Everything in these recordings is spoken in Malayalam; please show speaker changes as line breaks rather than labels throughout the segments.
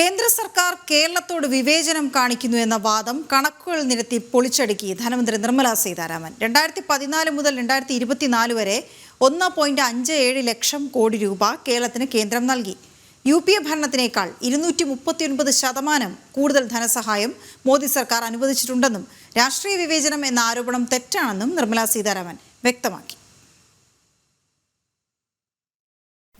കേന്ദ്ര സർക്കാർ കേരളത്തോട് വിവേചനം കാണിക്കുന്നു എന്ന വാദം കണക്കുകൾ നിരത്തി പൊളിച്ചടുക്കി ധനമന്ത്രി നിർമ്മല സീതാരാമൻ. രണ്ടായിരത്തി പതിനാല് മുതൽ രണ്ടായിരത്തി ഇരുപത്തിനാല് വരെ ഒന്ന് പോയിന്റ് അഞ്ച് ഏഴ് ലക്ഷം കോടി രൂപ കേരളത്തിന് കേന്ദ്രം നൽകി. യു പി എ ഭരണത്തിനേക്കാൾ ഇരുന്നൂറ്റി മുപ്പത്തിയൊൻപത് ശതമാനം കൂടുതൽ ധനസഹായം മോദി സർക്കാർ അനുവദിച്ചിട്ടുണ്ടെന്നും രാഷ്ട്രീയ വിവേചനം എന്ന ആരോപണം തെറ്റാണെന്നും നിർമ്മല സീതാരാമൻ വ്യക്തമാക്കി.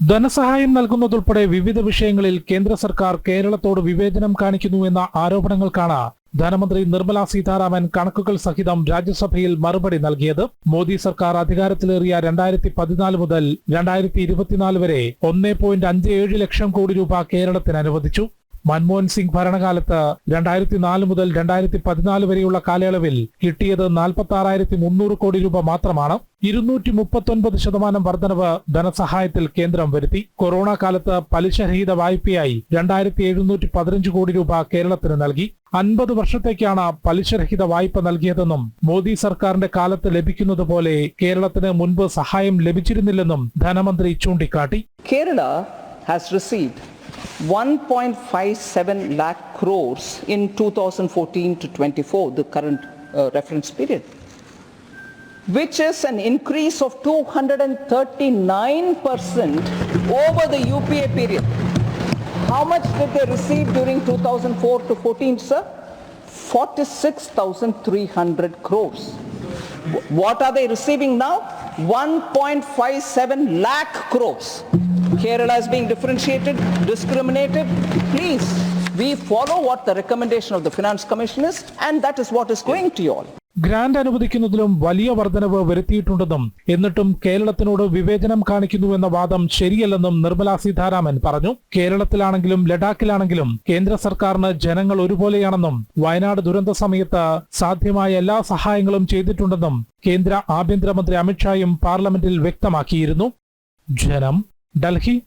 ധനസഹായം നൽകുന്നതുൾപ്പെടെ വിവിധ വിഷയങ്ങളിൽ കേന്ദ്ര സർക്കാർ കേരളത്തോട് വിവേചനം കാണിക്കുന്നു എന്ന ആരോപണങ്ങൾക്കാണ് ധനമന്ത്രി നിർമ്മല സീതാരാമൻ കണക്കുകൾ സഹിതം രാജ്യസഭയിൽ മറുപടി നൽകിയത്. മോദി സർക്കാർ അധികാരത്തിലേറിയ രണ്ടായിരത്തി പതിനാല് മുതൽ രണ്ടായിരത്തി ഇരുപത്തിനാല് വരെ ഒന്നേ പോയിന്റ് അഞ്ച് ഏഴ് ലക്ഷം കോടി രൂപ കേരളത്തിന് അനുവദിച്ചു. മൻമോഹൻ സിംഗ് ഭരണകാലത്ത് രണ്ടായിരത്തി നാല് മുതൽ രണ്ടായിരത്തി പതിനാല് വരെയുള്ള കാലയളവിൽ കിട്ടിയത് നാൽപ്പത്തി ആറായിരത്തി മുന്നൂറ് കോടി രൂപ മാത്രമാണ്. ഇരുന്നൂറ്റി മുപ്പത്തൊൻപത് ശതമാനം വർധനവ് ധനസഹായത്തിൽ കേന്ദ്രം വരുത്തി. കൊറോണ കാലത്ത് പലിശരഹിത വായ്പയായി രണ്ടായിരത്തി എഴുന്നൂറ്റി പതിനഞ്ച് കോടി രൂപ കേരളത്തിന് നൽകി. അൻപത് വർഷത്തേക്കാണ് പലിശരഹിത വായ്പ നൽകിയതെന്നും മോദി സർക്കാരിന്റെ കാലത്ത് ലഭിക്കുന്നത് പോലെ കേരളത്തിന് മുൻപ് സഹായം ലഭിച്ചിരുന്നില്ലെന്നും ധനമന്ത്രി ചൂണ്ടിക്കാട്ടി.
Kerala has received 1.57 lakh crores in 2014 to 24, the current uh, reference period, which is an increase of 239% over the UPA period. How much did they receive during 2004 to 14, sir? 46,300 crores. What are they receiving now? 1.57 lakh crores. Kerala is being differentiated, discriminated. Please, we follow what the recommendation of the Finance Commission is and that is what is going to you all.
Grant അനുവദിക്കുന്നതിലും വലിയ വർധനവ് വരുത്തിയിട്ടുണ്ടെന്നും എന്നിട്ടും കേരളത്തിനോട് വിവേചനം കാണിക്കുന്നുവെന്ന വാദം ശരിയല്ലെന്നും നിർമ്മലാ സീതാരാമൻ പറഞ്ഞു കേരളത്തിലാണെങ്കിലും ലഡാക്കിലാണെങ്കിലും കേന്ദ്ര സർക്കാരിന് ജനങ്ങൾ ഒരുപോലെയാണെന്നും വയനാട് ദുരന്ത സമയത്ത് സാധ്യമായ എല്ലാ സഹായങ്ങളും ചെയ്തിട്ടുണ്ടെന്നും കേന്ദ്ര ആഭ്യന്തരമന്ത്രി അമിത്ഷായും പാർലമെന്റിൽ വ്യക്തമാക്കിയിരുന്നു ജനം डलखी